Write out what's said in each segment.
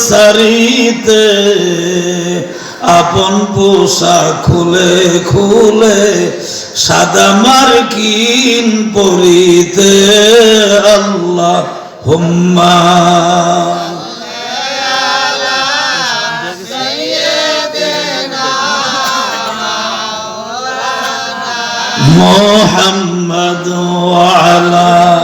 সারিতে আপন পোশাক খুলে খুলে সাদা মার্কিন পরিতে আল্লাহ হুম্মা মোহাম্মদ আলা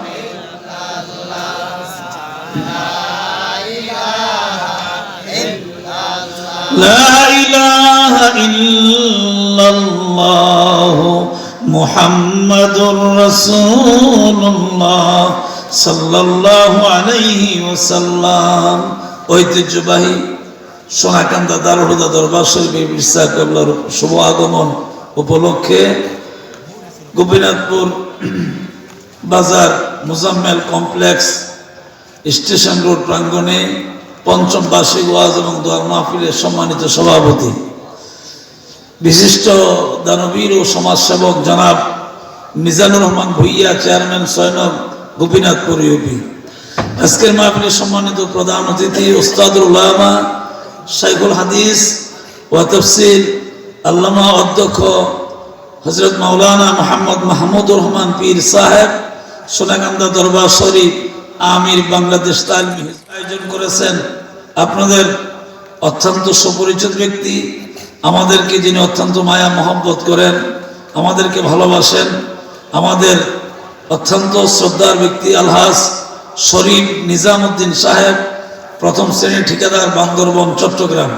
لا إله إلا الله محمد رسول الله صلى الله عليه وسلم ঐতিহ্যবাহী সোনাকান্দা দারুহুদা দরবার শরীফে বিশ্বাস কাবলার শুভ আগমন উপলক্ষে গোপীনাথপুর বাজার মুজাম্মেল কমপ্লেক্স স্টেশন রোড প্রাঙ্গণে পঞ্চম বার্ষিক ওয়াজ এবং দোয়ার মাহফিলের সম্মানিত সভাপতি। বিশিষ্ট দানবীর ও সমাজসেবক জনাব মিজানুর রহমান ভুইয়া, চেয়ারম্যান সৈনব গোপীনাথপুর ইউপি আজকের মাহফিলের সম্মানিত প্রধান অতিথি ওস্তাদুল উলামা শাইখুল হাদিস ওয়া তফসিল আল্লামা অধ্যক্ষ হজরত মাওলানা মোহাম্মদ মাহমুদুর রহমান পীর সাহেব সোনাকান্দা দরবার শরীফ আমির বাংলাদেশ আয়োজন করেছেন। আপনাদের অত্যন্ত সুপরিচিত ব্যক্তি, আমাদেরকে যিনি অত্যন্ত মায়া মহব্বত করেন, আমাদেরকে ভালোবাসেন, আমাদের অত্যন্ত শ্রদ্ধার ব্যক্তি আলহাস শরীফ নিজামুদ্দিন সাহেব, প্রথম শ্রেণির ঠিকাদার বান্দরবন, চট্টগ্রাম।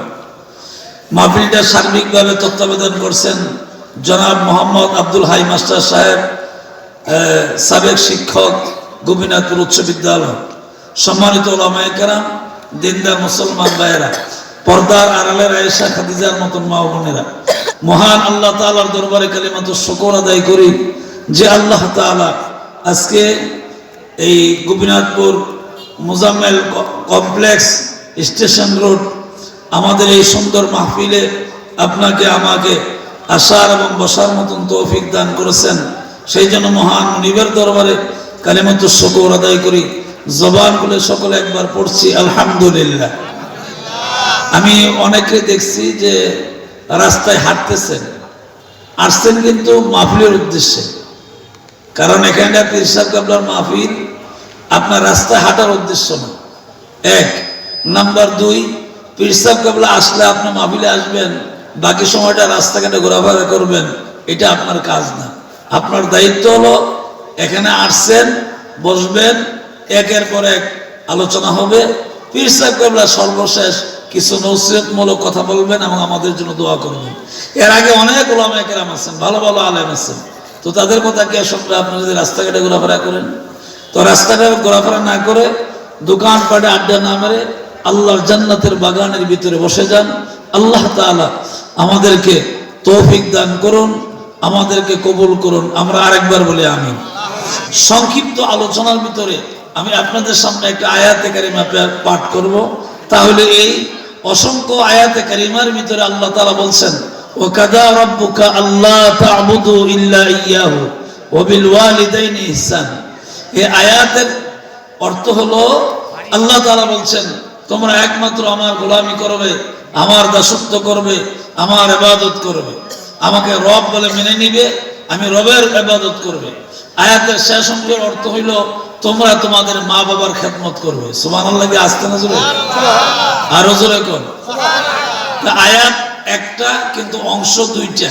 মাহফিলটা সার্বিকভাবে তত্ত্বাবধান করছেন জনাব মোহাম্মদ আব্দুল হাই মাস্টার সাহেব সাবেক শিক্ষক গোপীনাথপুর উচ্চ বিদ্যালয়। সম্মানিত দিনদার মুসলমান ভাইয়েরা, পর্দার আড়ালের আয়েশা খাদিজার মতন মা বোনেরা, মহান আল্লাহ তাআলার দরবারে কালিমাত শকর আদায় করি যে আল্লাহ তাআলা আজকে এই Gopinathpur Mozammel complex station road আমাদের এই সুন্দর মাহফিলে আপনাকে, আমাকে আসার এবং বসার মতন তৌফিক দান করেছেন। সেই জন্য মহান নিবের দরবারে কালিমত শকর আদায় করি। জবান বলে সকলে একবার পড়ছি, আলহামদুলিল্লাহ। আমি অনেকে দেখছি যে রাস্তায় হাঁটতেছেন। আসছেন কিন্তু মাহফিলের উদ্দেশ্যে। কারণ এখানে পিরসাদ কাবলার মাহফিল আপনার রাস্তায় হাঁটার উদ্দেশ্য না। এক। নাম্বার দুই পিরসাব কাবলা আসলে আপনি মাহফিলে আসবেন, বাকি সময়টা রাস্তাঘাটে ঘোরাফেরা করবেন, এটা আপনার কাজ না। আপনার দায়িত্ব হলো এখানে আসছেন, বসবেন, একের পর এক আলোচনা হবে। পিরসাব কাবলা সর্বশেষ কিছু নসিহতমূলক কথা বলবেন এবং আমাদের জন্য দোয়া করবেন। এর আগে অনেক ওলামা কেরাম আছেন, ভালো ভালো আলেম আছেন। তো তাদের কথা কি শুনলে আপনি যদি রাস্তাঘাটে ঘোরাফেরা করেন? তো রাস্তাঘাটে ঘোরাফেরা না করে দোকান পাটে আড্ডা না মেরে আল্লাহর জান্নাতের বাগানের ভিতরে বসে যান। আল্লাহ তাআলা আমাদেরকে তৌফিক দান করুন, আমাদেরকে কবুল করুন। আমরা আরেকবার বলি আমিন। সংক্ষিপ্ত আলোচনার ভিতরে আমি আপনাদের সামনে একটা আয়াতে কারিমা পাঠ করব। তাহলে এই অসংখ্য আয়াতে কারিমার ভিতরে আল্লাহ তাআলা বলছেন ও কাদা রব্বুকা আল্লাহ তা'বুদু ইল্লা ইয়াহু ওয়া বিল ওয়ালিদাইনি ইহসান। এই আয়াতের অর্থ হলো, আল্লাহ তাআলা বলছেন, তোমরা একমাত্র আমার গোলামি করবে, আমার দাসত্ব করবে, আমার ইবাদত করবে। আমাকে রব বলে মেনে নিবে, আমি রবের ইবাদত করবে। আয়াতের শেষ অংশের অর্থ হইল তোমরা তোমাদের মা বাবার খেদমত করবে। সুবহানাল্লাহ কি আসতে না জোরে? আরও জোরে কর আয়াত একটা কিন্তু অংশ দুইটা।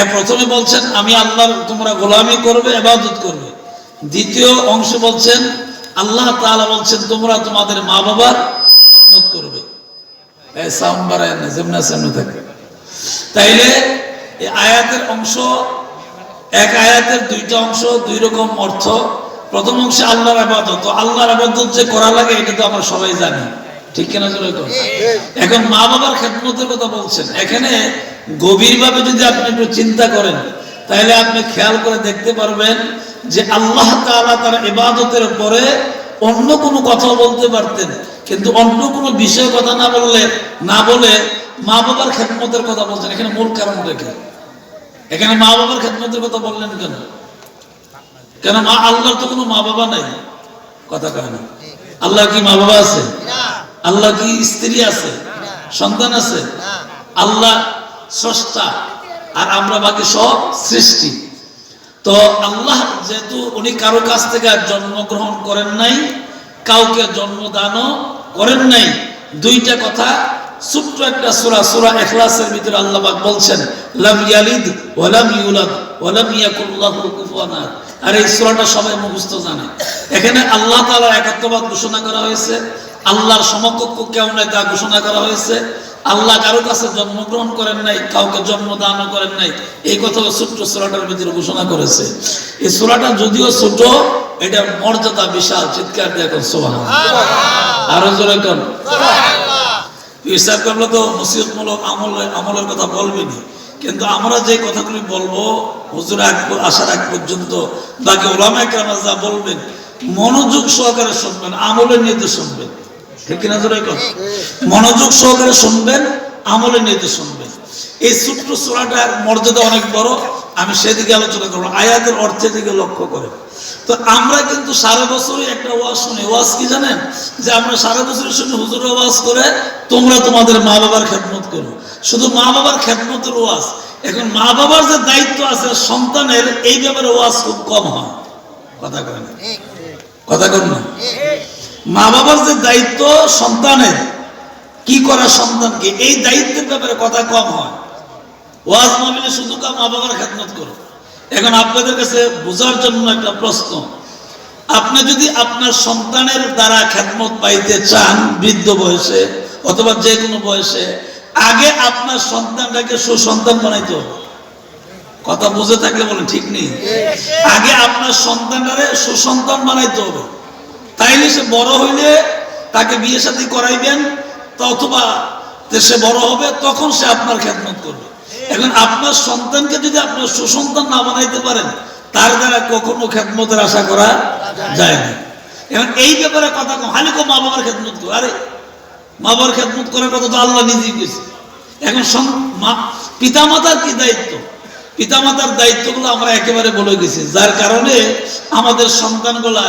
এ প্রথমে বলছেন আমি আল্লাহর তোমরা গোলামি করবে ইবাদত করবে। দ্বিতীয় অংশ বলছেন আল্লাহ তাআলা বলছেন তোমরা তোমাদের মা বাবার খেদমত করবে। এই সাউন্ড বাড়ায় না যেমন থাকে। তাইলে এই আয়াতের অংশ এক আয়াতের দুইটা অংশ, দুই রকম অর্থ। প্রথম অংশে আল্লাহর আবাদত। আল্লাহর আবাদত যে করা লাগে, এটা তো আমরা সবাই জানি। ঠিক কিনা জোরে এখন মা বাবার খেদমতের কথা বলছেন। এখানে গভীরভাবে যদি আপনি একটু চিন্তা করেন, তাহলে আপনি খেয়াল করে দেখতে পারবেন যে আল্লাহ তাআলা তার ইবাদতের পরে অন্য কোনো কথা বলতে পারতেন। কিন্তু অন্য কোনো বিষয় কথা না বললে, না বলে মা বাবার খেদমতের কথা বলছেন। এখানে মূল কারণ রেখে এখানে মা বাবার খেদমতের কথা বললেন কেন? কেন মা আল্লাহর তো কোনো মা বাবা নাই? কথা কয় না। আল্লাহ কি মা বাবা আছে? আল্লাহ কি স্ত্রী আছে? সন্তান আছে? আল্লাহ স্রষ্টা। আর আমরা বাকি সব সৃষ্টি। তো আল্লাহ যেহেতু উনি কারও কাছ থেকে জন্মগ্রহণ করেন নাই, কাউকে জন্মদানও করেন নাই, দুইটা কথা একটা সূরা সূরা ইখলাসের ভিতরে বলছেন, লাম ইয়ালিদ ইউলাদ ওয়া লাম ইয়াকুল কুফুয়ান আর এই সূরাটা সবাই মুখস্থ জানে। এখানে আল্লাহ ঘোষণা করা হয়েছে, আল্লাহর সমকক্ষ কেউ নাই তা ঘোষণা করা হয়েছে। আল্লাহ কারও কাছে জন্মগ্রহণ করেন নাই, কাউকে জন্মদানও করেন নাই। এই কথা ছোট্ট সূরাটার ভিতরে ঘোষণা করেছে। এই সুরাটা যদিও ছোট, এটার মর্যাদা বিশাল, চিৎকার দিয়ে এখন সুবহান আরও জোরে হিসাব করলে তো নসিহতমূলক আমল, আমলের কথা বলবেনি কিন্তু আমরা যে কথাগুলি বলব, হুজুর আগ আসার আগ পর্যন্ত, বাকি ওলামায় কেন যা বলবেন, মনোযোগ সহকারে শুনবেন, আমলের নিয়ে শুনবেন। ঠিক কিনা জোরে কথা? মনোযোগ সহকারে শুনবেন, আমলের নিয়ে শুনবেন। এই ছোট্ট সোরাটার মর্যাদা অনেক বড়। আমি সেদিকে আলোচনা করব, আয়াতের অর্থের দিকে লক্ষ্য করে তো আমরা কিন্তু সারা বছরই একটা ওয়াজ শুনি। ওয়াজ কি জানেন? যে আমরা সারা বছরই শুনি, হুজুর ওয়াজ করে তোমরা তোমাদের মা বাবার খেদমত করো। শুধু মা বাবার খেদমতের ওয়াজ। এখন মা বাবার যে দায়িত্ব আছে, সন্তানের এই ব্যাপারে ওয়াজ খুব কম হয়। কথা কয় কথা কর না? মা বাবার যে দায়িত্ব সন্তানের, কি করা সন্তানকে, এই দায়িত্বের ব্যাপারে কথা কম হয়। ওয়াজ মাহফিলে শুধু কা মা বাবার খেদমত করো। এখন আপনাদের কাছে বোঝার জন্য একটা প্রশ্ন। আপনি যদি আপনার সন্তানের দ্বারা খেদমত পাইতে চান বৃদ্ধ বয়সে অথবা যে কোনো বয়সে, আগে আপনার সন্তানটাকে সুসন্তান বানাইতে হবে। কথা বুঝে থাকলে বলেন, ঠিক নেই? আগে আপনার সন্তানটারে সুসন্তান বানাইতে হবে। তাইলে সে বড় হইলে তাকে বিয়ে সাথে করাইবেন অথবা সে বড় হবে, তখন সে আপনার খেদমত করবে। এখন আপনার সন্তানকে যদি আপনার সুসন্তান না বানাইতে পারেন, তার দ্বারা কখনো খেদমতের আশা করা যায় না। এখন এই ব্যাপারে কথা হালি কো মা বাবার খেদমত আরে, মা বাবার খেদমত করার কথা তো আল্লাহ নিজেই গেছে এখন পিতা মাতার কি দায়িত্ব? পিতা পিতামাতার দায়িত্বগুলো আমরা একেবারে বলে গেছি। যার কারণে আমাদের সন্তানগুলা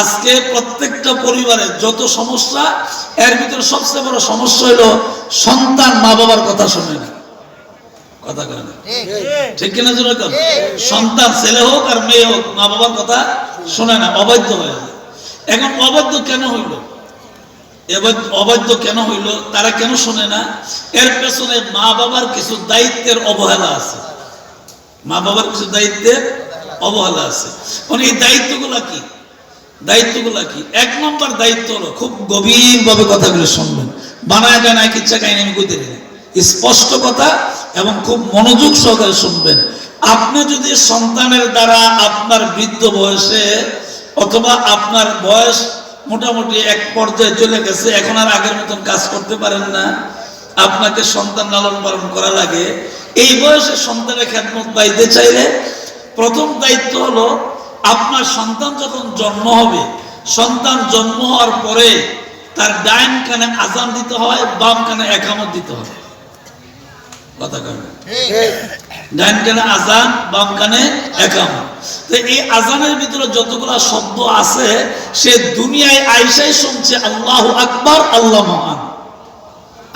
আজকে প্রত্যেকটা পরিবারে যত সমস্যা, এর ভিতরে সবচেয়ে বড় সমস্যা হলো সন্তান মা বাবার কথা শোনে না। কথা কয় না। ঠিক। কিনা জোরে কর সন্তান ছেলে হোক আর মেয়ে হোক মা বাবার কথা শোনে না অবাধ্য হয়ে যায়। এখন অবাধ্য কেন হইল? এবার- অবাধ্য কেন হইল? তারা কেন শোনে না? এর পেছনে মা বাবার কিছু দায়িত্বের অবহেলা আছে। মা বাবার কিছু দায়িত্বের অবহেলা আছে। মানে এই দায়িত্বগুলা কি? দায়িত্বগুলা কি? এক নম্বর দায়িত্ব হলো খুব গভীরভাবে কথাগুলো শুনবেন। বানায় গানায় কিচ্ছা কাহিনী আমি স্পষ্ট কথা এবং খুব মনোযোগ সহকারে শুনবেন। আপনি যদি সন্তানের দ্বারা আপনার বৃদ্ধ বয়সে অথবা আপনার বয়স মোটামুটি এক পর্যায়ে চলে গেছে, এখন আর আগের মতন কাজ করতে পারেন না, আপনাকে সন্তান লালন পালন করা লাগে। এই বয়সে সন্তানের খেদমত পাইতে চাইলে প্রথম দায়িত্ব হলো আপনার সন্তান যখন জন্ম হবে, সন্তান জন্ম হওয়ার পরে তার ডাইন কানে আজান দিতে হয়, বাম কানে একামত দিতে হয় কথা কেন ডাইন কানে আজান বাম কানে একামত তো এই আজানের ভিতরে যতগুলা শব্দ আছে সে দুনিয়ায় আইসাই শুনছে আল্লাহ আকবার আল্লাহ মহান।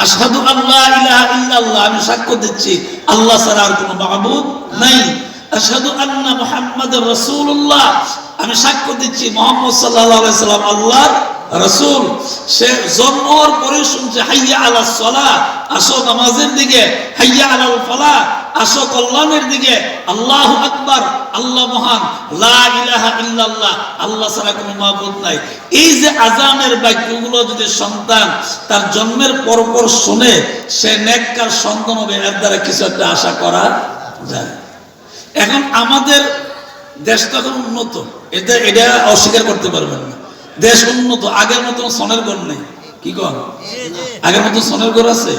আশহাদু আল্লাহ ইলাহা ইল্লাল্লাহ আমি সাক্ষ্য দিচ্ছি আল্লাহ ছাড়া আর কোনো মাহবুদ নাই। আন্না রাসূলুল্লাহ আমি সাক্ষ্য দিচ্ছি মুহাম্মদ আলাইহি সাল্লাম আল্লাহর রাসূল। সে জন্মর পরে শুনছে, হাইয়া আলাস সালাহ আসো নামাজের দিকে, হাইয়া আলাল ফালাহ আসো কল্যাণের দিকে, আল্লাহু আকবার আল্লাহ মহান লা ইলাহা ইল্লাল্লাহ আল্লাহ ছাড়া কোনো মাবুদ নাই এই যে আজানের বাক্যগুলো যদি সন্তান তার জন্মের পর পর শুনে, সে নেককার সন্তান হবে, এর দ্বারা কিছু একটা আশা করা যায়। এখন আমাদের দেশ তো এখন উন্নত, এটা এটা অস্বীকার করতে পারবেন না। দেশ উন্নত, আগের মতো সনের গড় নেই। কি কর? আগের মতো সোনার ঘর আছে?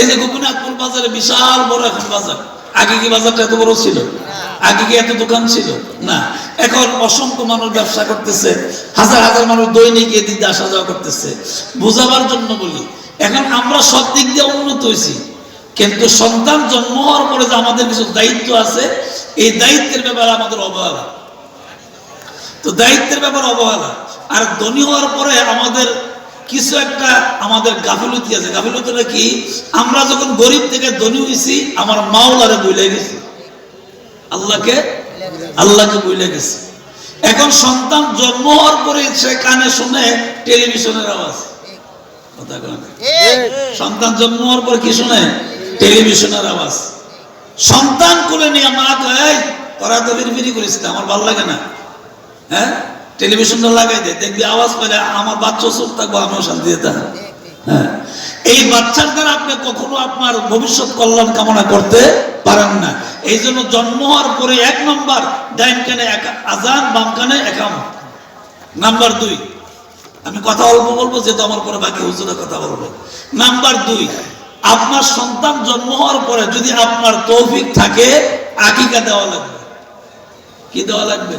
এই যে গোপীনাথপুর বাজারে বিশাল বড় এখন বাজার। আগে কি বাজারটা এত বড় ছিল? আগে কি এত দোকান ছিল? না। এখন অসংখ্য মানুষ ব্যবসা করতেছে, হাজার হাজার মানুষ দৈনিক এদিকে আসা যাওয়া করতেছে। বোঝাবার জন্য বলি, এখন আমরা সব দিক দিয়ে উন্নত হয়েছি। কিন্তু সন্তান জন্ম হওয়ার পরে যে আমাদের কিছু দায়িত্ব আছে, এই দায়িত্বের ব্যাপারে আমাদের অবহেলা। তো দায়িত্বের ব্যাপার অবহেলা। আর ধনী হওয়ার পরে আমাদের কিছু একটা আমাদের গাফিলতি আছে। গাফিলতিটা কি? আমরা যখন গরিব থেকে ধনী হয়েছি আমার মাওলারে বইলে গেছি। আল্লাহকে? আল্লাহকে বইলে গেছি। এখন সন্তান জন্ম হওয়ার পরে সে কানে শুনে টেলিভিশনের আওয়াজ। সন্তান জন্ম হওয়ার পর কি শুনে? টেলিভিশনের আওয়াজ। সন্তান কোলে নিয়ে মা কয় "এই, তোরা তো বিড়ি করিস আমার ভালো লাগে না। হ্যাঁ? টেলিভিশনটা লাগাই দে, দেখবি আওয়াজ পেলে আমার বাচ্চা চুপ থাকব, আমিও শান্তি হ্যাঁ। এই বাচ্চার দ্বারা আপনি কখনো আপনার ভবিষ্যৎ কল্যাণ কামনা করতে পারেন না। এই জন্য জন্ম হওয়ার পরে এক নম্বর, ডাইন কানে আজান, বাম কানে একাম নাম্বার দুই, আমি কথা অল্প বলব, যেহেতু আমার পরে বাকি হুজুরে কথা বলব। নাম্বার দুই, আপনার সন্তান জন্ম হওয়ার পরে যদি আপনার তৌফিক থাকে, আকিকা দেওয়া লাগবে। কি দেওয়া লাগবে?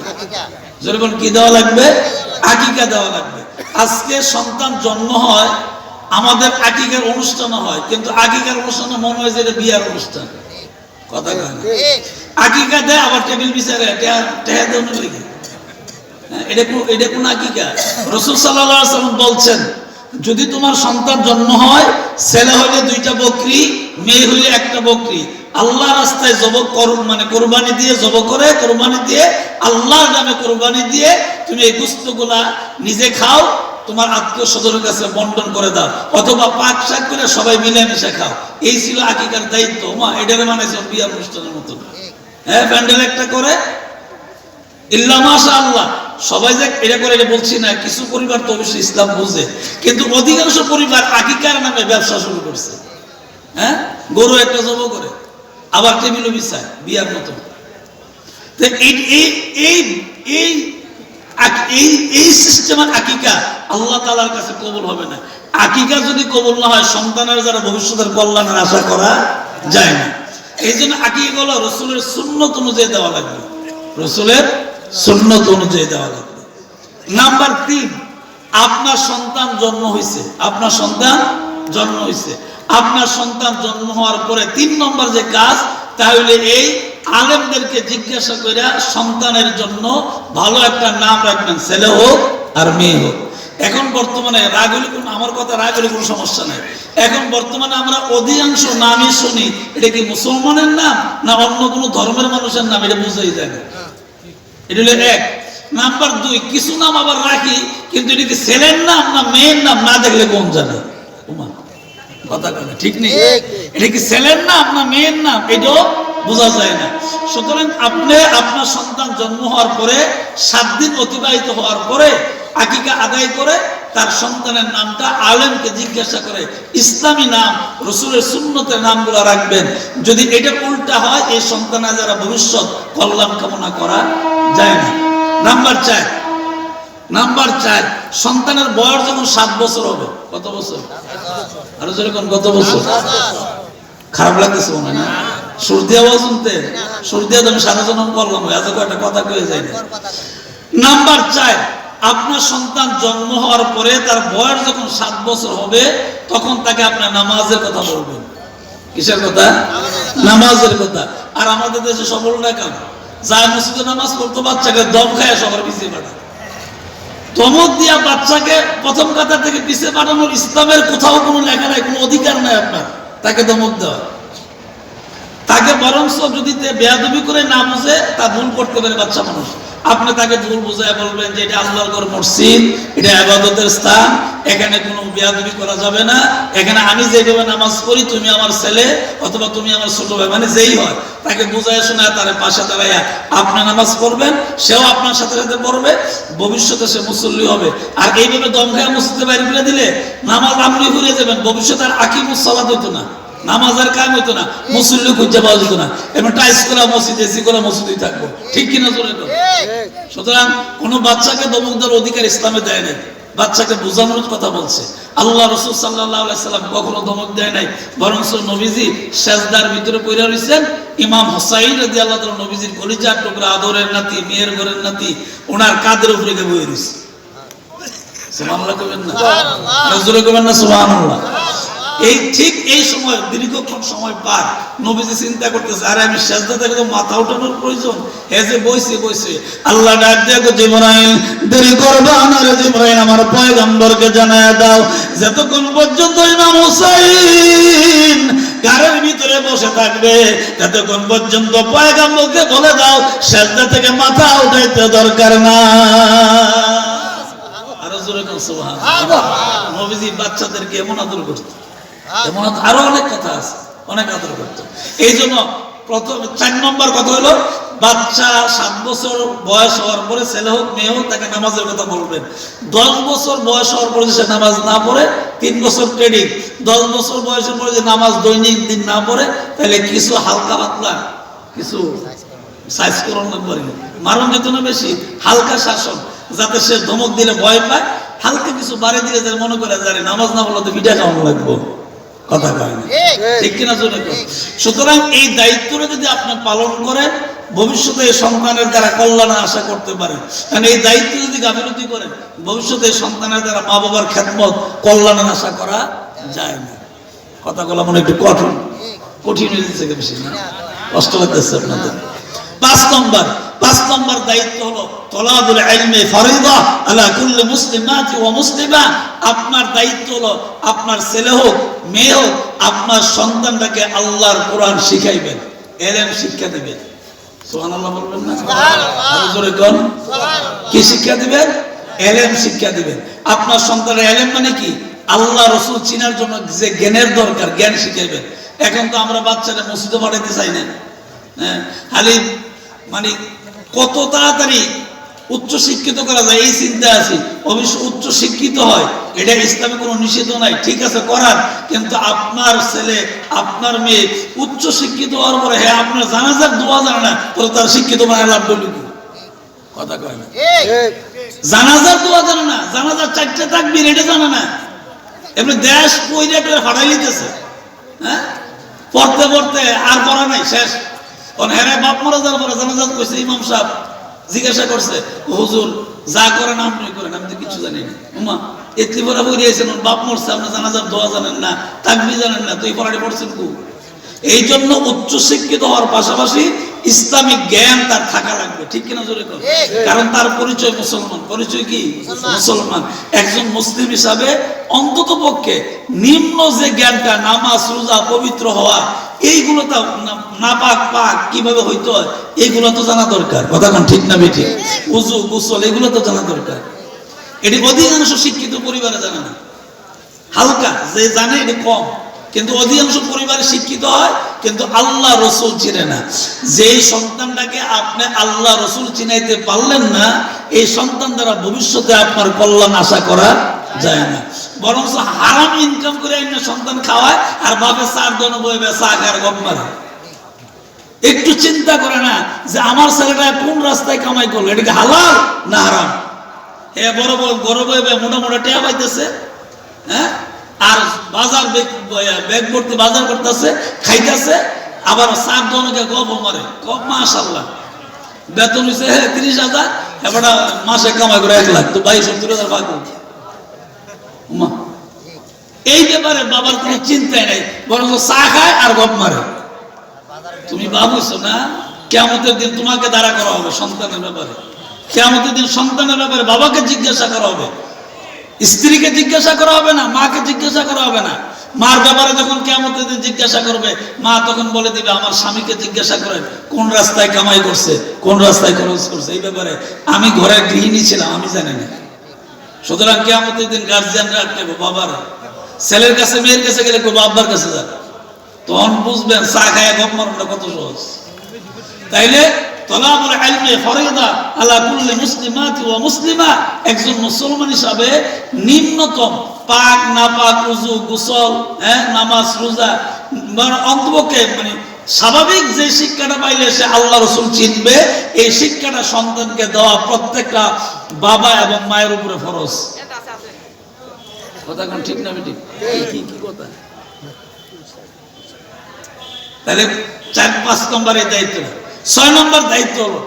যেরকম কি দেওয়া লাগবে? আকিকা দেওয়া লাগবে। আজকে সন্তান জন্ম হয় আমাদের আকিকার অনুষ্ঠান হয় কিন্তু আকিকার অনুষ্ঠানে মনে হয় যে এটা বিয়ার অনুষ্ঠান। কথা কয় আকিকা দেয় আবার টেবিল বিচারে টেহা দেওয়া হ্যাঁ, এটা এটা কোন আকিকা? রসুল সাল্লাহ সাল্লাম বলছেন যদি তোমার সন্তান জন্ম হয়, ছেলে হলে দুইটা বকরি, মেয়ে হলে একটা বকরি। আল্লাহ রাস্তায় জব করুন মানে কোরবানি দিয়ে জব করে, কোরবানি দিয়ে আল্লাহর নামে কোরবানি দিয়ে তুমি এই গুস্তগুলা নিজে খাও, তোমার আত্মীয় স্বজনের কাছে বন্টন করে দাও, অথবা পাক শাক করে সবাই মিলেমিশে খাও। এই ছিল আকিকার দায়িত্ব। মা, এটারে মানে বিয়ার অনুষ্ঠানের মতো। হ্যাঁ প্যান্ডেল একটা করে। ইল্লা মাশা আল্লাহ সবাই যে এটা করে এটা বলছি না, কিছু পরিবার তো অবশ্যই ইসলাম বুঝে। কিন্তু অধিকাংশ পরিবার আকিকার নামে ব্যবসা শুরু করছে। হ্যাঁ? গরু একটা জব করে, আবার টেবিলও বিছায় বিয়ার মতো। এই এই সিস্টেমের আকিকা আল্লাহ তালার কাছে কবুল হবে না। আকিকা যদি কবুল না হয়, সন্তানের যারা ভবিষ্যতের কল্যাণের আশা করা যায় না। এই জন্য আকিকা হলো রসুলের সুন্নত অনুযায়ী দেওয়া লাগবে। রসুলের সুন্নত অনুযায়ী দেওয়া লাগবে। নাম্বার তিন, আপনার সন্তান জন্ম হয়েছে আপনার সন্তান জন্ম হয়েছে আপনার সন্তান জন্ম হওয়ার পরে তিন নম্বর যে কাজ, তাহলে এই আলেমদেরকে জিজ্ঞাসা করে সন্তানের জন্য ভালো একটা নাম রাখবেন, ছেলে হোক আর মেয়ে হোক। এখন বর্তমানে রাগ হলে কোনো, আমার কথা রাগ হলে কোনো সমস্যা নেই। এখন বর্তমানে আমরা অধিকাংশ নামই শুনি। এটা কি মুসলমানের নাম না অন্য কোনো ধর্মের মানুষের নাম? এটা বুঝাই যায় না। এটা হলো এক। নাম্বার দুই কিছু নাম আবার রাখি কিন্তু এটা কি ছেলের নাম না মেয়ের নাম না দেখলে কোন জানে? কথা ঠিক নেই? এটা কি ছেলের নাম না মেয়ের নাম? এটাও বোঝা যায় না। সুতরাং আপনি আপনার সন্তান জন্ম হওয়ার পরে সাত দিন অতিবাহিত হওয়ার পরে আকিকা আদায় করে তার সন্তানের নামটা আলেমকে জিজ্ঞাসা করে, ইসলামী নাম, রসুলের সুন্নতের নামগুলো রাখবেন। যদি এটা উল্টা হয়, এই সন্তানের যারা ভবিষ্যৎ কল্যাণ কামনা করা যায় না। নাম্বার চার। নাম্বার চার, সন্তানের বয়স যখন সাত বছর হবে, কত বছর? আরও যেরকম কত বছর? খারাপ লাগতেছে মনে না? সর্দি আওয়াজ শুনতে? সর্দি আওয়াজ আমি সারা জন্ম করলাম, এত কয়টা কথা কয়ে যায় নাম্বার চার আপনার সন্তান জন্ম হওয়ার পরে তার বয়স যখন সাত বছর হবে, তখন তাকে আপনার নামাজের কথা বলবেন। কিসের কথা? নামাজের কথা। আর আমাদের দেশে সবল না কেন? যায় মসজিদে নামাজ পড়তো, বাচ্চাকে দম খায় সবার পিছিয়ে পাঠায় ধমক দিয়া বাচ্চাকে প্রথম কাতার থেকে পিছিয়ে পাঠানোর ইসলামের কোথাও কোনো লেখা নাই, কোনো অধিকার নাই আপনার। তাকে ধমক দেওয়া। তাকে বরংস যদি বেয়াদবি করে না বুঝে, তা ভুল করতে পারে বাচ্চা মানুষ। আপনি তাকে ভুল বুঝায় বলবেন যে এটা আল্লাহর ঘর মসজিদ, এটা আবাদতের স্থান, এখানে কোনো বেয়াদবি করা যাবে না, এখানে আমি যেভাবে নামাজ পড়ি, তুমি আমার ছেলে অথবা তুমি আমার ছোট ভাই মানে যেই হয়, তাকে বুঝায় শোনায় তার পাশে দাঁড়াইয়া আপনি নামাজ পড়বেন, সেও আপনার সাথে সাথে পড়বে, ভবিষ্যতে সে মুসল্লি হবে। আর এইভাবে দম খায় মসজিদে বাইরে ফেলে দিলে নামাজ আপনি ঘুরে যাবেন, ভবিষ্যতে আর আকিমুস হতো না। নামাজের কাম হইতো না মুসল্লি খুঁজে পাওয়া যেত না। এবার টাইস করা মসজিদ এসি করা মসজিদই থাকব। ঠিক কিনা চলে তো? সুতরাং কোনো বাচ্চাকে দমক দেওয়ার অধিকার ইসলামে দেয় নাই। বাচ্চাকে বোঝানোর কথা বলছে। আল্লাহ রসুল সাল্লাম কখনো ধমক দেয় নাই। বরং নবীজি সেজদার ভিতরে পড়ে রয়েছেন ইমাম হোসাইন রাজি আল্লাহ তাআলা নবীজির কলিজার টুকরা আদরের নাতি মেয়ের ঘরের নাতি ওনার কাদের উপরে গিয়ে বয়ে রয়েছে সুবহানাল্লাহ কবেন না? নজরে কবেন না সুবহানাল্লাহ। এই ঠিক এই সময় দীর্ঘক্ষণ সময় পার। নবীজি চিন্তা করতেছে আরে আমি সেজদা থেকে তো মাথা উঠানোর প্রয়োজন। এ যে বইছে বইছে আল্লাহ ডাক কো জিবরাইল দেরি করবা না রে জিবরাইল আমার পয়গম্বরকে জানায় দাও। যতক্ষণ পর্যন্ত ইমাম হুসাইন গাড়ির ভিতরে বসে থাকবে ততক্ষণ পর্যন্ত পয়গম্বরকে বলে দাও সেজদা থেকে মাথা উঠাইতে দরকার না। আরও জোরে সুবহানাল্লাহ। নবীজি বাচ্চাদেরকে এমন আদর করতো এমন আরও অনেক কথা আছে, অনেক আদর করতো। এই জন্য প্রথম চার নম্বর কথা হলো, বাচ্চা সাত বছর বয়স হওয়ার পরে ছেলে হোক, মেয়ে হোক, তাকে নামাজের কথা বলবেন। দশ বছর বয়স হওয়ার পরে সে নামাজ না পড়ে, তিন বছর দশ বছর বয়সের পরে যে নামাজ দৈনিক দিন না পড়ে, তাহলে কিছু হালকা পাতলা, কিছু মারণ যেত না। বেশি, হালকা শাসন, যাতে সে ধমক দিলে ভয় পায়। হালকা কিছু বাড়ি দিলে মনে করে জানে নামাজ না তো পিঠা খাওয়ানো লাগবো। কথা কয় না। ঠিক। কিনা জোরে সুতরাং এই দায়িত্বটা যদি আপনি পালন করেন ভবিষ্যতে সন্তানের দ্বারা কল্যাণ আশা করতে পারেন। কারণ এই দায়িত্ব যদি গাফিলতি করেন ভবিষ্যতে সন্তানের দ্বারা মা বাবার খ্যাতমত কল্যাণের আশা করা যায় না। কথাগুলো মনে একটু কঠিন। কঠিন হয়ে যাচ্ছে বেশি না? কষ্ট লাগতেছে আপনাদের। পাঁচ নম্বর পাঁচ নম্বর দায়িত্ব হলো তলাবুল ইলমে ফরিদা আলা কুল্লি মুসলিমাতি ওয়া মুসলিমা। আপনার দায়িত্ব হলো আপনার ছেলে হোক মেয়ে হোক আপনার সন্তানটাকে আল্লাহর কোরআন শিখাইবেন এলেম শিক্ষা দিবেন। সুবহানাল্লাহ বলবেন না? জোরে কোন। কি শিক্ষা দিবেন? এলেম শিক্ষা দিবেন। আপনার সন্তানের এলেম মানে কি? আল্লাহ রসুল চিনার জন্য যে জ্ঞানের দরকার জ্ঞান শিখাইবেন। এখন তো আমরা বাচ্চারা মসজিদে পাঠাইতে চাই না। হ্যাঁ খালি মানে কত তাড়াতাড়ি উচ্চ শিক্ষিত করা যায় এই চিন্তা আছে। অবশ্য উচ্চ শিক্ষিত হয় এটা ইসলামে কোনো নিষেধ নাই ঠিক আছে করার। কিন্তু আপনার ছেলে আপনার মেয়ে উচ্চ শিক্ষিত হওয়ার পরে হ্যাঁ আপনার জানাজার দোয়া জানে না তো তার শিক্ষিত মানে লাভ কি? কথা কয় না। জানাজার দোয়া জানে না জানাজার চারটে থাকবি এটা জানে না। এমনি দেশ কইরে করে ফাটাই লিতেছে হ্যাঁ? পড়তে পড়তে আর পড়া নাই শেষ। হেরে বাপ মারা যাওয়ার পরে জানাজা কইছে ইমাম সাহেব জিজ্ঞাসা করছে হুজুর যা করেন আপনি করেন আমি তো কিছু জানি না। উমা ওর বাপ মরছে আপনি জানাজার দোয়া জানেন না তাকবি জানেন না তুই পড়াটি পড়ছেন কু? এই জন্য উচ্চ শিক্ষিত হওয়ার পাশাপাশি ইসলামিক জ্ঞান তার থাকা লাগবে ঠিক কিনা জোরে কর কারণ তার পরিচয় মুসলমান পরিচয় কি? মুসলমান। একজন মুসলিম হিসাবে অন্তত পক্ষে নিম্ন যে জ্ঞানটা নামাজ রোজা পবিত্র হওয়া এইগুলো তো না- নাপাক পাক কীভাবে হইতে এইগুলো তো জানা দরকার। কথা কোন ঠিক না বেঠিক উজু, গোসল, এগুলো তো জানা দরকার। এটি অধিকাংশ শিক্ষিত পরিবারে জানে না। হালকা, যে জানে এটি কম। কিন্তু অধিকাংশ পরিবারে শিক্ষিত হয়, কিন্তু আল্লাহ রসুল চিনে না। যেই সন্তানটাকে আপনি আল্লাহ রসুল চিনাইতে পারলেন না, এই সন্তান দ্বারা ভবিষ্যতে আপনার কল্যাণ আশা করা যায় না। বরং হারাম ইনকাম করে এনে সন্তান খাওয়ায় আর বাপে চার জন বইবে চা খায় গপ মারে। একটু চিন্তা করে না যে আমার ছেলেটা কোন রাস্তায় কামাই করল, এটা কি হালাল না হারাম? এ বড় বড় গরম হয়ে মোটা মোটা টেয়া পাইতেছে হ্যাঁ? আর বাজার ব্যাগ ভর্তি বাজার করতেছে, খাইতেছে, আবার সাত জনকে গপ মারে। গপ মাশাল্লাহ বেতন হইছে তিরিশ হাজার এবার মাসে কামাই করে এক লাখ, তো বাইশ হাজার ভাগ মা। এই ব্যাপারে বাবার কোনো চিন্তাই নাই, বরং চা খায় আর গপ মারে। তুমি ভাবছ না? কেমতের দিন তোমাকে দাঁড়া করা হবে সন্তানের ব্যাপারে। কেমতের দিন সন্তানের ব্যাপারে বাবাকে জিজ্ঞাসা করা হবে। স্ত্রীকে জিজ্ঞাসা করা হবে না, মাকে জিজ্ঞাসা করা হবে না। মার ব্যাপারে যখন কেমতের দিন জিজ্ঞাসা করবে, মা তখন বলে দিবে, আমার স্বামীকে জিজ্ঞাসা করেন কোন রাস্তায় কামাই করছে, কোন রাস্তায় খরচ করছে? এই ব্যাপারে আমি ঘরে গৃহিণী ছিলাম, আমি জানি না। সুতরাং কেমতের দিন গার্জিয়ান রাখবে বাবার, ছেলের কাছে, মেয়ের কাছে গেলে কেউ বাবার কাছে যাবে। তখন বুঝবেন চা খায় গপ মারণটা কত সহজ। তাইলে তলাবুল ইলমে ফরিদা আলা কুল্লি মুসলিমাতি ওয়া মুসলিমা, একজন মুসলমান হিসাবে নিম্নতম, পাক না পাক উজু গোসল হ্যাঁ নামাজ, রোজা মানে অন্তপক্ষে মানে স্বাভাবিক যে শিক্ষাটা পাইলে সে আল্লাহ রসুল চিনবে, এই শিক্ষাটা সন্তানকে দেওয়া প্রত্যেকটা বাবা এবং মায়ের উপরে ফরজ। কথা ঠিক না ঠিক কি কি কথা? তাহলে চার, পাঁচ নম্বরের দায়িত্ব ছয় নম্বর দায়িত্ব হলো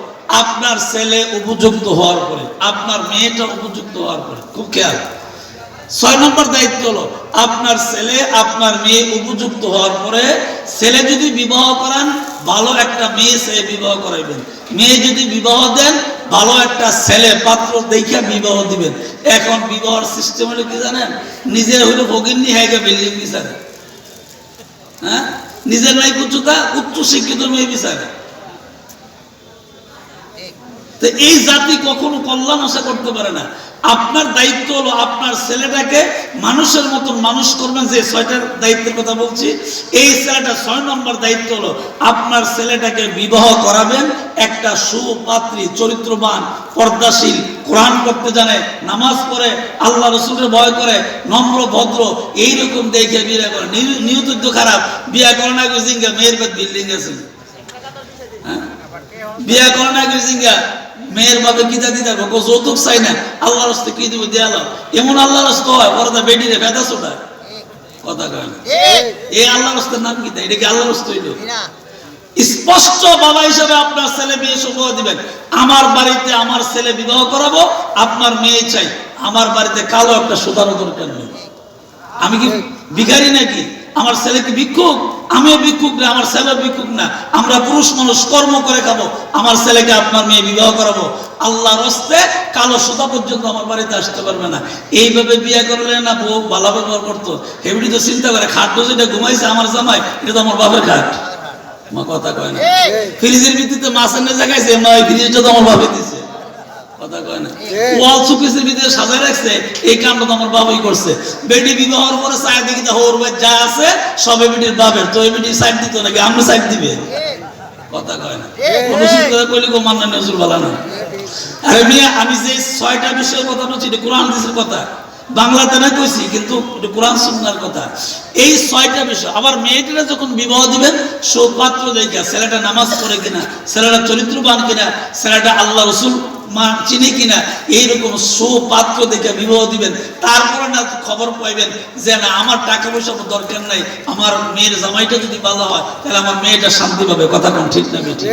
আপনার ছেলে উপযুক্ত হওয়ার পরে, আপনার মেয়েটা উপযুক্ত হওয়ার পরে। খুব খেয়াল। ছয় নম্বর দায়িত্ব হলো, আপনার ছেলে, আপনার মেয়ে উপযুক্ত হওয়ার পরে ছেলে যদি বিবাহ করান, ভালো একটা মেয়ে সে বিবাহ করাইবেন। মেয়ে যদি বিবাহ দেন, ভালো একটা ছেলে পাত্র দেখে বিবাহ দিবেন। এখন বিবাহের সিস্টেম হলো কি জানেন? নিজের হইল ভগিনী হ্যাঁ বিল্ডিং বিচারে। হ্যাঁ? নিজের নাই উচ্চতা উচ্চ শিক্ষিত মেয়ে বিচারে। এই জাতি কখনো কল্যাণ আশা করতে পারে না। আপনার দায়িত্ব হলো আপনার ছেলেটাকে মানুষের মতন মানুষ করবেন, যে ছয়টার দায়িত্বের কথা বলছি। এই ছেলেটা ছয় নম্বর দায়িত্ব হলো আপনার ছেলেটাকে বিবাহ করাবেন, একটা সুপাত্রী, চরিত্রবান, পর্দাশীল, কোরআন করতে জানে, নামাজ পড়ে, আল্লাহ রসুলের ভয় করে, নম্র, ভদ্র, এইরকম দেখে বিয়ে করে। নিউ- নিয়ত তো খারাপ। বিয়ে করে না মেয়ের বিল্ডিং আছে। হ্যাঁ? বিয়া করে না মেয়ের বাপে কিতা দিতে পারব যৌতুক চাই না। আল্লাহর হস্তে কি দিব? দেয়ালো এমন আল্লাহর হস্তে হয় ওরা বেটি রে ভেদা ছোটা। কথা কয় না। এই আল্লাহর হস্তের নাম কি? এটা কি আল্লাহর হস্তে হইল স্পষ্ট বাবা হিসাবে আপনার ছেলে বিয়ে সম্ভব দিবেন। আমার বাড়িতে আমার ছেলে বিবাহ করাবো আপনার মেয়ে চাই। আমার বাড়িতে কালো একটা সুতারও দরকার নেই। আমি কি ভিখারি নাকি? আমার ছেলে কি ভিক্ষুক? আমিও ভিক্ষুক না আমার ছেলে ভিক্ষুক না। আমরা পুরুষ মানুষ কর্ম করে খাব। আমার ছেলেকে আপনার মেয়ে বিবাহ করাবো। আল্লাহর হস্তে কালো সুতা পর্যন্ত আমার বাড়িতে আসতে পারবে না। এইভাবে বিয়ে করলে না বউ ভালো ব্যবহার করতো। এমনি তো চিন্তা করে খাটলো যেটা ঘুমাইছে আমার জামাই এটা তো আমার বাপের খাট। মা কথা কয় না। ফ্রিজের ভিত্তিতে মাছ এনে মা ওই ফ্রিজটা তো আমার বাপে দিছে। কথা কয় না? ওয়াল সুকেসের ভিতরে সাজায় রাখছে এই কামটা তো আমার বাবাই করছে। বেটি বিবাহের পরে চায় দেখি হোর ভাই যা আছে সবে বেটির বাপের তো এই বেটি সাইড দিত নাকি? আমরা সাইড দিবে? কথা কয় না? অনুষ্ঠিত করে কইলে গো মান্না নজরুল বালা না। আরে মিয়া আমি যে ছয়টা বিষয়ের কথা বলছি এটা কোরআন হাদিসের কথা। বাংলাতে না কইছি কিন্তু কোরআন সুন্নাহর কথা। এই ছয়টা বিষয় আবার মেয়েটিরা যখন বিবাহ দিবেন সৌপাত্র দেখা ছেলেটা নামাজ পড়ে কিনা ছেলেটা চরিত্রবান কিনা ছেলেটা আল্লাহ রসুল মা চিনি কিনা এইরকম সুপাত্র দেখে বিবাহ দিবেন। তারপরে না খবর পাইবেন যে না আমার টাকা পয়সা দরকার নাই আমার মেয়ের জামাইটা যদি ভালো হয় তাহলে আমার মেয়েটা শান্তি পাবে। কথা কোন ঠিক না বেটি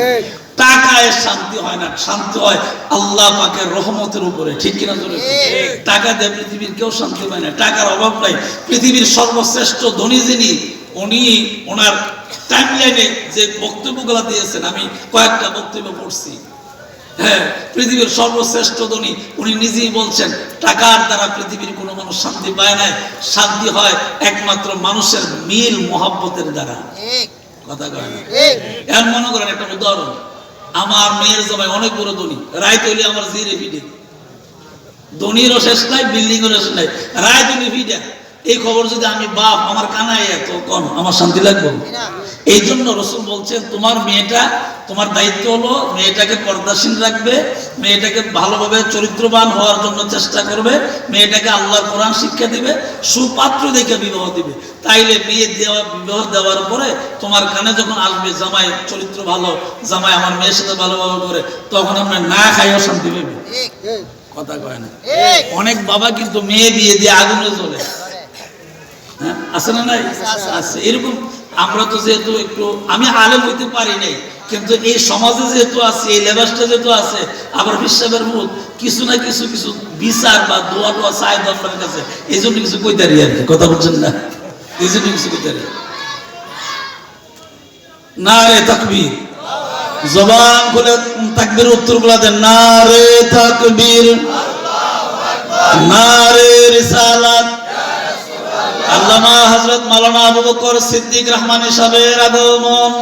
টাকায় শান্তি হয় না শান্তি হয় আল্লাহ পাকের রহমতের উপরে। ঠিক কিনা জোরে? টাকা দিয়ে পৃথিবীর কেউ শান্তি পায় না টাকার অভাব নাই। পৃথিবীর সর্বশ্রেষ্ঠ ধনী যিনি উনি ওনার টাইম লাইনে যে বক্তব্যগুলো দিয়েছেন আমি কয়েকটা বক্তব্য পড়ছি। হ্যাঁ পৃথিবীর সর্বশ্রেষ্ঠ ধনী উনি নিজেই বলছেন টাকার দ্বারা পৃথিবীর কোনো মানুষ শান্তি পায় না শান্তি হয় একমাত্র মানুষের মিল মহাব্বতের দ্বারা। কথা কয় না? এখন মনে করেন একটা উদাহরণ। আমার মেয়ের জামাই অনেক বড় ধনী রায় তৈলি আমার জিরে ধনীরও শেষ নাই বিল্ডিংয়েরও শেষ নাই রায় ফিডে এই খবর যদি আমি বাপ আমার কানায় এত কম আমার শান্তি লাগবে? এই জন্য রসুল বলছেন তোমার মেয়েটা তোমার দায়িত্ব হলো মেয়েটাকে পর্দাসীন রাখবে মেয়েটাকে ভালোভাবে চরিত্রবান হওয়ার জন্য চেষ্টা করবে মেয়েটাকে আল্লাহর কোরআন শিক্ষা দিবে সুপাত্র দেখে বিবাহ দিবে। তাইলে মেয়ে দেওয়া বিবাহ দেওয়ার পরে তোমার কানে যখন আসবে জামাই চরিত্র ভালো জামাই আমার মেয়ের সাথে ভালোভাবে করে তখন আপনার না খাইও শান্তি পাবে কথা কয় না? অনেক বাবা কিন্তু মেয়ে বিয়ে দিয়ে আগুনে চলে হ্যাঁ আছে না নাই? আছে এরকম আমরা তো যেহেতু একটু আমি আলেম হইতে পারি নাই কিন্তু এই সমাজে যেহেতু আছে এই লেবাসটা যেহেতু আছে আবার বিশ্বাসের মুখ কিছু না কিছু কিছু বিচার বা দোয়া টোয়া চায় দরকারের কাছে এই জন্য কিছু কইতারি আর কি কথা বলছেন না? এই জন্য কিছু কইতারি না রে তাকবীর। জবান খুলে তাকবীর উত্তরগুলা দেন না রে তাকবীর। না রে রিসালাত। আল্লামা হযরত মাওলানা আবু বকর সিদ্দিক রহমান সাহেবের আগমন।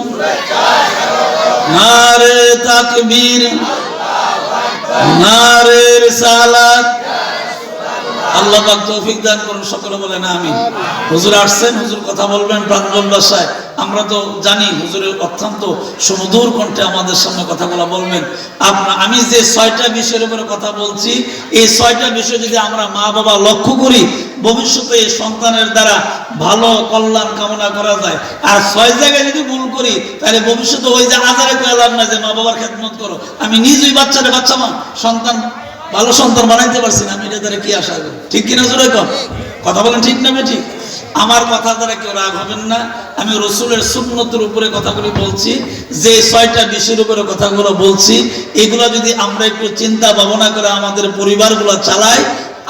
নারে তাকবীর নারে রিসালাত। আল্লাহ পাক তৌফিক দান করুন সকলে বলেন আমিন। হুজুর আসছেন হুজুর কথা বলবেন প্রাঞ্জল বাসায়। আমরা তো জানি হুজুরের অত্যন্ত সুমধুর কণ্ঠে আমাদের সামনে কথাগুলো বলবেন। আপনার আমি যে ছয়টা বিষয়ের উপরে কথা বলছি এই ছয়টা বিষয় যদি আমরা মা বাবা লক্ষ্য করি ভবিষ্যতে এই সন্তানের দ্বারা ভালো কল্যাণ কামনা করা যায়। আর ছয় জায়গায় যদি ভুল করি তাহলে ভবিষ্যতে ওই যে আজারে কয়ালাম না যে মা বাবার খেদমত করো। আমি নিজেই বাচ্চারে বাচ্চা মা সন্তান ভালো সন্তান বানাইতে পারছি না, আমি এটা দ্বারা কি আশা করি ঠিক কিনা জোরে কর কথা বলেন ঠিক না ঠিক আমার কথা দ্বারা কেউ রাগ হবেন না, আমি রসুলের সুন্নতের উপরে কথাগুলি বলছি, যে ছয়টা বিষয়ের উপরে কথাগুলো বলছি, এগুলো যদি আমরা একটু চিন্তা ভাবনা করে আমাদের পরিবারগুলো চালাই,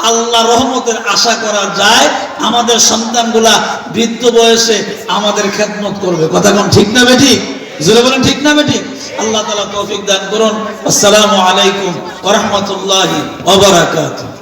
আল্লাহ রহমতের আশা করা যায়, আমাদের সন্তানগুলা বৃদ্ধ বয়সে আমাদের খেদমত করবে। কথা কোন ঠিক না বেঠিক জোরে বলেন ঠিক না বেঠিক আল্লাহ তালা তৌফিক দান করুন। আসসালামু আলাইকুম ওরহমতুল্লাহি ওবরাকাতুহ